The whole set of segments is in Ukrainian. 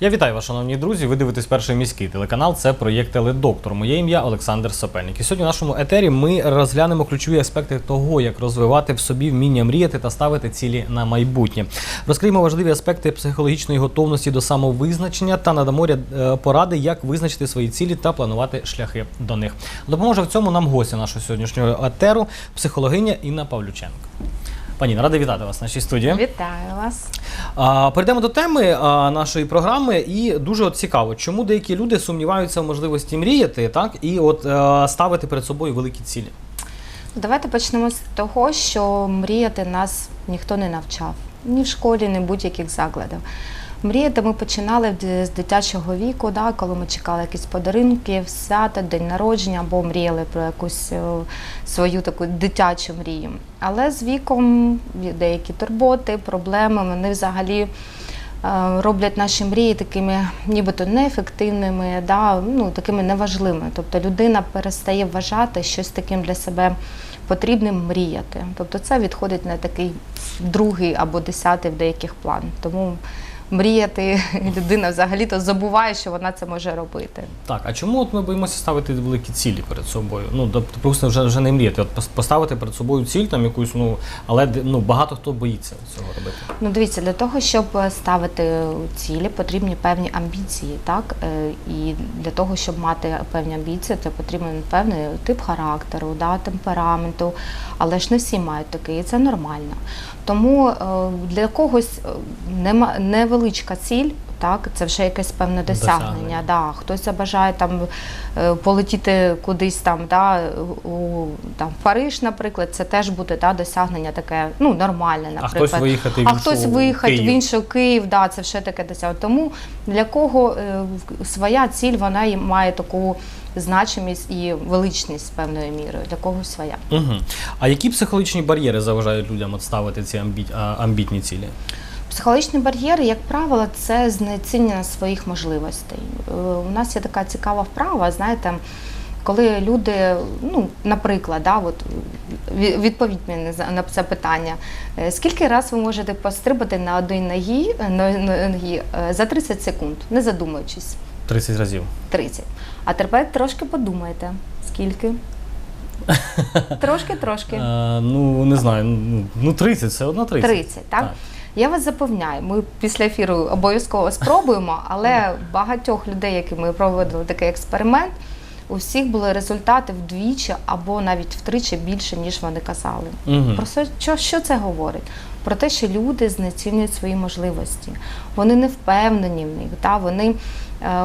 Я вітаю вас, шановні друзі. Ви дивитесь перший міський телеканал. Це проєкт Теледоктор. Моє ім'я Олександр Сапельник. І сьогодні в нашому етері ми розглянемо ключові аспекти того, як розвивати в собі вміння мріяти та ставити цілі на майбутнє. Розкриємо важливі аспекти психологічної готовності до самовизначення та надамо ряд е, поради, як визначити свої цілі та планувати шляхи до них. Допоможе в цьому нам гостя нашого сьогоднішнього етеру, психологиня Інна Павлюченко. Пані, рада вітати вас в нашій студії. Вітаю вас. А, Перейдемо до теми а, нашої програми, і дуже от цікаво, чому деякі люди сумніваються в можливості мріяти, так і от е, ставити перед собою великі цілі. Давайте почнемо з того, що мріяти нас ніхто не навчав. Ні в школі, ні в будь-яких закладах. Мріяти ми починали з дитячого віку, да, коли ми чекали якісь подарунки, свята, день народження або мріяли про якусь е, свою таку дитячу мрію. Але з віком деякі турботи, проблеми, вони взагалі е, роблять наші мрії такими нібито неефективними, да, ну, такими неважливими. Тобто людина перестає вважати щось таким для себе потрібним мріяти. Тобто це відходить на такий другий або десятий в деяких план. Тому мріяти людина взагалі-то забуває, що вона це може робити. Так, а чому от ми боїмося ставити великі цілі перед собою? Ну, просто вже, вже не мріяти. От поставити перед собою ціль там якусь, ну але ну багато хто боїться цього робити. Ну, дивіться, для того, щоб ставити цілі, потрібні певні амбіції, так? Е, І для того, щоб мати певні амбіції, це потрібен певний тип характеру, да, темпераменту. Але ж не всі мають такий, і це нормально. Тому е, для когось е, невеличка ціль. Так, це вже якесь певне досягнення. Досягнення. Да. Хтось забажає там е, полетіти кудись там, да, у там, в Париж, наприклад, це теж буде да, досягнення таке, ну, нормальне, наприклад. А хтось виїхати в А хтось виїхати Київ. в іншу Київ, да, це все таке досягнення. Тому для кого е, своя ціль, вона має таку значимість і величність певною мірою, для когось своя. Угу. А які психологічні бар'єри заважають людям от ставити ці амбі... амбітні цілі? Психологічні бар'єри, як правило, це знецінення своїх можливостей. Е, У нас є така цікава вправа, знаєте, коли люди, ну, наприклад, да, от, відповідь мені на це питання. Е, Скільки раз ви можете пострибати на одній ногі, е, но- но- ногі за 30 секунд, не задумуючись? 30 разів. 30. А тепер трошки подумайте, скільки? Трошки-трошки. Е, ну не знаю, ну, ну 30, все одно 30. 30, так? Я вас запевняю, ми після ефіру обов'язково спробуємо, але багатьох людей, які ми проводили такий експеримент, у всіх були результати вдвічі або навіть втричі більше, ніж вони казали. Мгм. Про що, що це говорить? Про те, що люди знецінюють свої можливості. Вони не впевнені в них, та, вони е,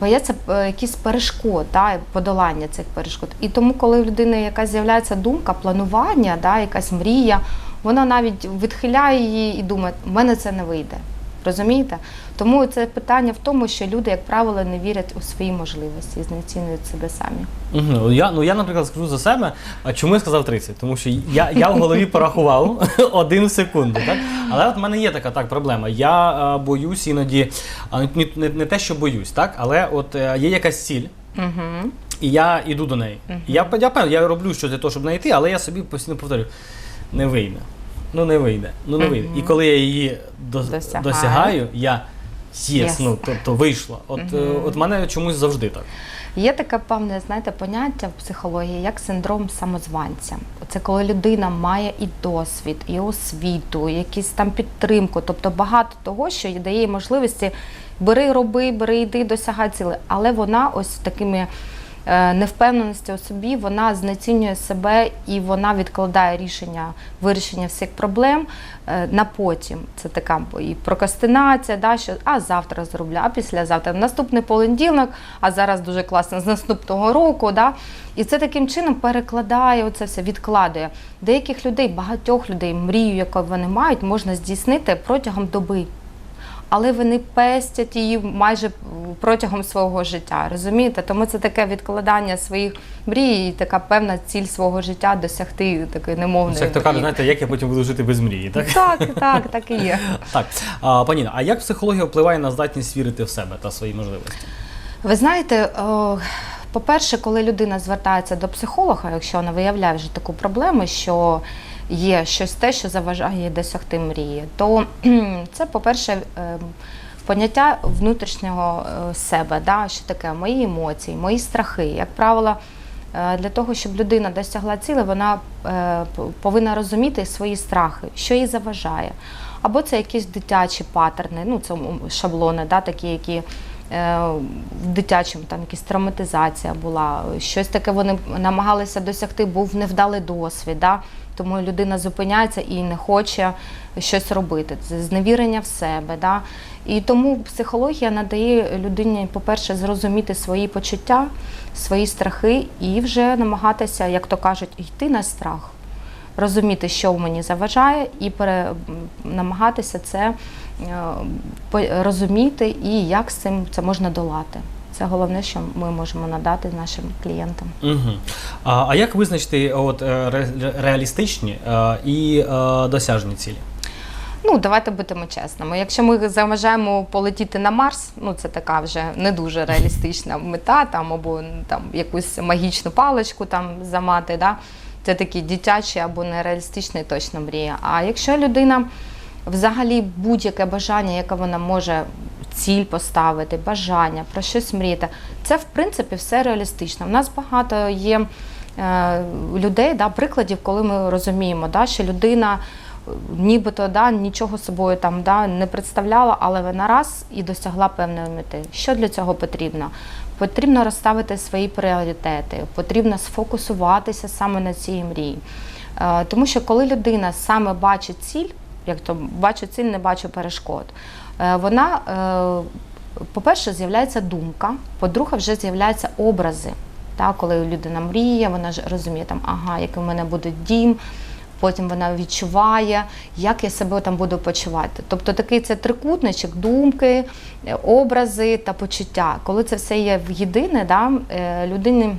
бояться е, якісь перешкод, та, подолання цих перешкод. І тому, коли в людини якась з'являється думка, планування, та, якась мрія, вона навіть відхиляє її і думає, в мене це не вийде. Розумієте? Тому це питання в тому, що люди, як правило, не вірять у свої можливості і знецінюють себе самі. Угу. Я, ну я, наприклад, скажу за себе, а чому я сказав 30? Тому що я, я в голові порахував один в секунду. Так? Але от в мене є така так проблема. Я а, боюсь іноді, а, не, не, не те, що боюсь, так? але от е, є якась ціль. Угу. І я йду до неї. Мгм. І Я, я я роблю щось для того, щоб знайти, але я собі постійно повторюю, не вийде. Ну не вийде, ну не вийде. І коли я її до, Досягаю. досягаю, я єс, Yes. ну тобто вийшло. От, е, от мене чомусь завжди так. Є таке певне, знаєте, поняття в психології як синдром самозванця. Це коли людина має і досвід, і освіту, і якісь там підтримку, тобто багато того, що дає їй можливості бери, роби, бери, йди, досягай цілей. Але вона ось такими невпевненості у собі, вона знецінює себе і вона відкладає рішення вирішення всіх проблем е, на потім. Це така і прокрастинація, да, що а завтра зроблю, а післязавтра. Наступний понеділок, а зараз дуже класно з наступного року. Да. І це таким чином перекладає оце все, відкладує. Деяких людей, багатьох людей, мрію, яку вони мають, можна здійснити протягом доби. Але вони пестять її майже протягом свого життя. Розумієте? Тому це таке відкладання своїх мрій, і така певна ціль свого життя досягти такої немовної. Це як то кажуть, знаєте, як я потім буду жити без мрії, так? Так, так, так і є. Так, а, паніна, а як психологія впливає на здатність вірити в себе та свої можливості? Ви знаєте, о, по-перше, коли людина звертається до психолога, якщо вона виявляє вже таку проблему, що є щось те, що заважає досягти мрії, то це, по-перше, ем, поняття внутрішнього е, себе, да, що таке мої емоції, мої страхи. Як правило, е, для того, щоб людина досягла цілі, вона е, повинна розуміти свої страхи, що їй заважає. Або це якісь дитячі паттерни, ну це шаблони, да, такі, які е, в дитячому там якась травматизація була, щось таке вони намагалися досягти, був невдалий досвід. Да? Тому людина зупиняється і не хоче щось робити. Це зневірення в себе. Да? І тому психологія надає людині, по-перше, зрозуміти свої почуття, свої страхи і вже намагатися, як то кажуть, йти на страх, розуміти, що в мені заважає, і пере, намагатися це е, розуміти і як з цим це можна долати. Це головне, що ми можемо надати нашим клієнтам. Угу. А, а як визначити от, е, ре- реалістичні е, і е, досяжні цілі? Ну, давайте будемо чесними. Якщо ми заважаємо полетіти на Марс, ну це така вже не дуже реалістична мета, там або там якусь магічну паличку там замати, да? Це такі дитячі або нереалістичні точно мрії. А якщо людина взагалі будь-яке бажання, яке вона може ціль поставити, бажання, про щось мріяти, це в принципі все реалістично. У нас багато є е, людей, да, прикладів, коли ми розуміємо, да, що людина нібито да, нічого собою там да, не представляла, але вона раз і досягла певної мети. Що для цього потрібно? Потрібно розставити свої пріоритети, потрібно сфокусуватися саме на цій мрії. Е, Тому що коли людина саме бачить ціль, як то бачу ціль, не бачу перешкод, е, вона, е, по-перше, з'являється думка, по-друге, вже з'являються образи. Та, коли людина мріє, вона ж розуміє, там, ага, який в мене буде дім, потім вона відчуває, як я себе там буду почувати. Тобто такий це трикутничок, думки, образи та почуття. Коли це все є в єдине, да, е, людині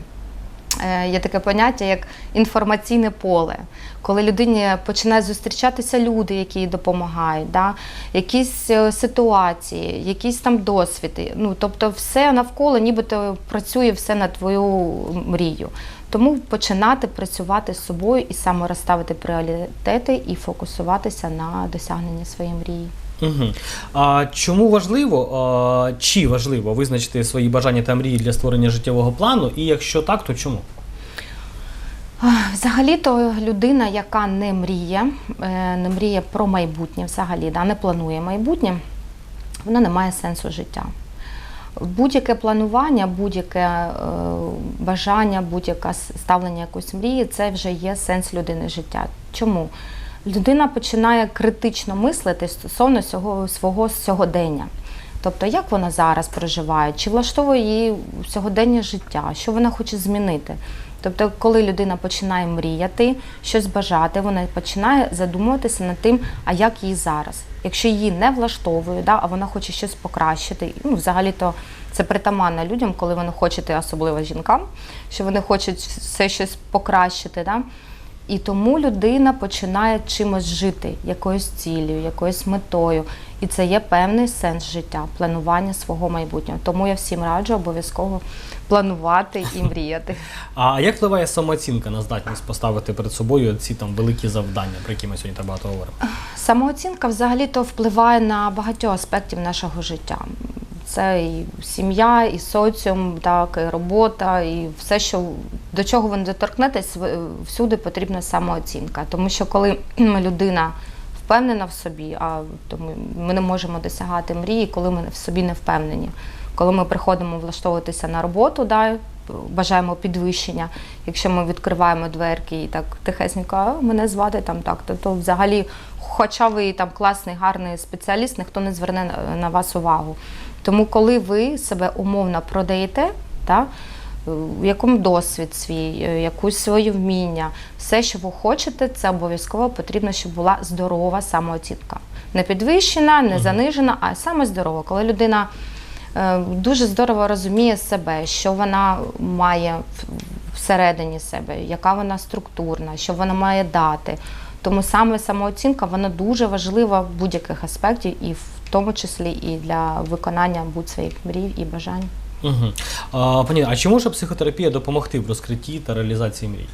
е, є таке поняття, як інформаційне поле. Коли людині починають зустрічатися люди, які їй допомагають, да? якісь е, ситуації, якісь там досвіди. Ну, тобто все навколо нібито працює все на твою мрію. Тому починати працювати з собою і саме розставити пріоритети і фокусуватися на досягненні своєї мрії. Угу. А чому важливо, а, чи важливо визначити свої бажання та мрії для створення життєвого плану? І якщо так, то чому? Взагалі-то людина, яка не мріє, е, не мріє про майбутнє, взагалі, да, не планує майбутнє, вона не має сенсу життя. Будь-яке планування, будь-яке е, бажання, будь-яке ставлення якоїсь мрії це вже є сенс людини життя. Чому? Людина починає критично мислити стосовно свого, свого сьогодення. Тобто, як вона зараз проживає, чи влаштовує її сьогодення життя, що вона хоче змінити. Тобто, коли людина починає мріяти, щось бажати, вона починає задумуватися над тим, а як їй зараз. Якщо її не влаштовує, да, а вона хоче щось покращити, ну взагалі-то це притаманно людям, коли вони хочуть, особливо жінкам, що вони хочуть все щось покращити. Да? І тому людина починає чимось жити, якоюсь ціллю, якоюсь метою. І це є певний сенс життя, планування свого майбутнього. Тому я всім раджу обов'язково планувати і мріяти. А як впливає самооцінка на здатність поставити перед собою ці там великі завдання, про які ми сьогодні так багато говоримо? Самооцінка взагалі-то впливає на багатьох аспектів нашого життя. Це і сім'я, і соціум, так, і робота, і все, що до чого ви не доторкнетесь, всюди потрібна самооцінка. Тому що коли людина впевнена в собі, а тому ми не можемо досягати мрії, коли ми в собі не впевнені. Коли ми приходимо влаштовуватися на роботу, да, бажаємо підвищення. Якщо ми відкриваємо дверки і так тихесненько, «А, мене звати там так, то, то взагалі, хоча ви там класний, гарний спеціаліст, ніхто не зверне на- вас увагу. Тому, коли ви себе умовно продаєте, в якому досвід свій, е, якусь своє вміння, все, що ви хочете, це обов'язково потрібно, щоб була здорова самооцінка. Не підвищена, не занижена, а саме здорова. Коли людина е, дуже здорово розуміє себе, що вона має всередині себе, яка вона структурна, що вона має дати. Тому саме самооцінка вона дуже важлива в будь-яких аспектів, і в тому числі і для виконання будь своїх мрій і бажань. Угу. А, пані, а чи може психотерапія допомогти в розкритті та реалізації мрій?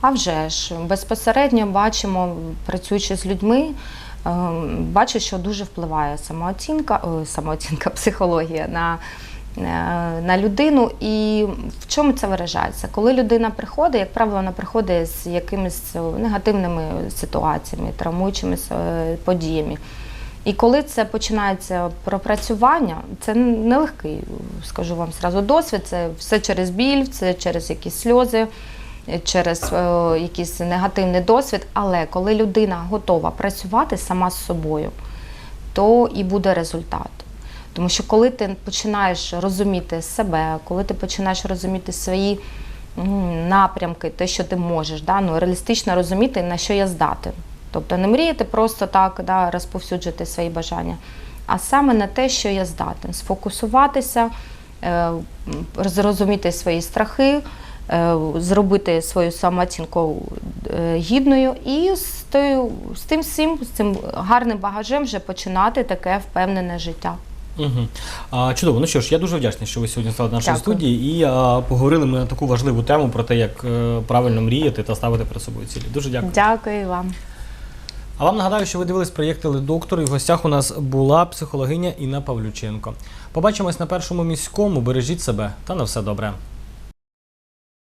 А вже ж безпосередньо бачимо, працюючи з людьми, ем, бачу, що дуже впливає самооцінка, самооцінка, психологія на, е, на людину. І в чому це виражається? Коли людина приходить, як правило, вона приходить з якимись негативними ситуаціями, травмуючими е, подіями. І коли це починається пропрацювання, це нелегкий, скажу вам зразу, досвід. Це все через біль, це через якісь сльози, через е, якийсь негативний досвід. Але коли людина готова працювати сама з собою, то і буде результат. Тому що коли ти починаєш розуміти себе, коли ти починаєш розуміти свої напрямки, те, що ти можеш, да, ну, реалістично розуміти, на що я здатен. Тобто не мріяти просто так, да, розповсюджувати свої бажання, а саме на те, що я здатен, сфокусуватися, е, зрозуміти свої страхи, е, зробити свою самооцінку е, гідною і з, тою, з тим всім, з цим гарним багажем вже починати таке впевнене життя. Угу. А, чудово. Ну що ж, я дуже вдячний, що ви сьогодні стали нашої Дякую. студії і а, поговорили ми на таку важливу тему про те, як правильно мріяти та ставити перед собою цілі. Дуже дякую. Дякую вам. А вам нагадаю, що ви дивились проєкт «Доктор» і в гостях у нас була психологиня Інна Павлюченко. Побачимось на першому міському. Бережіть себе та на все добре.